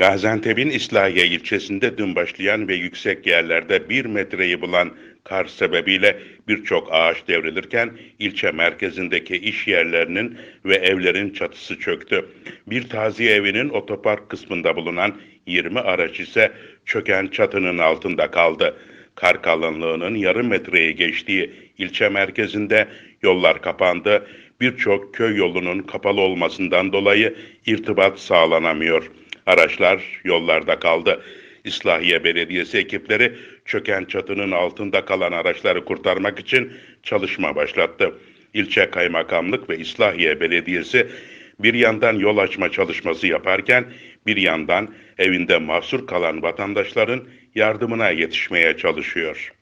Gaziantep'in İslahiye ilçesinde dün başlayan ve yüksek yerlerde bir metreyi bulan kar sebebiyle birçok ağaç devrilirken ilçe merkezindeki iş yerlerinin ve evlerin çatısı çöktü. Bir taziye evinin otopark kısmında bulunan 20 araç ise çöken çatının altında kaldı. Kar kalınlığının yarım metreyi geçtiği ilçe merkezinde yollar kapandı. Birçok köy yolunun kapalı olmasından dolayı irtibat sağlanamıyor. Araçlar yollarda kaldı. İslahiye Belediyesi ekipleri çöken çatının altında kalan araçları kurtarmak için çalışma başlattı. İlçe Kaymakamlık ve İslahiye Belediyesi bir yandan yol açma çalışması yaparken bir yandan evinde mahsur kalan vatandaşların yardımına yetişmeye çalışıyor.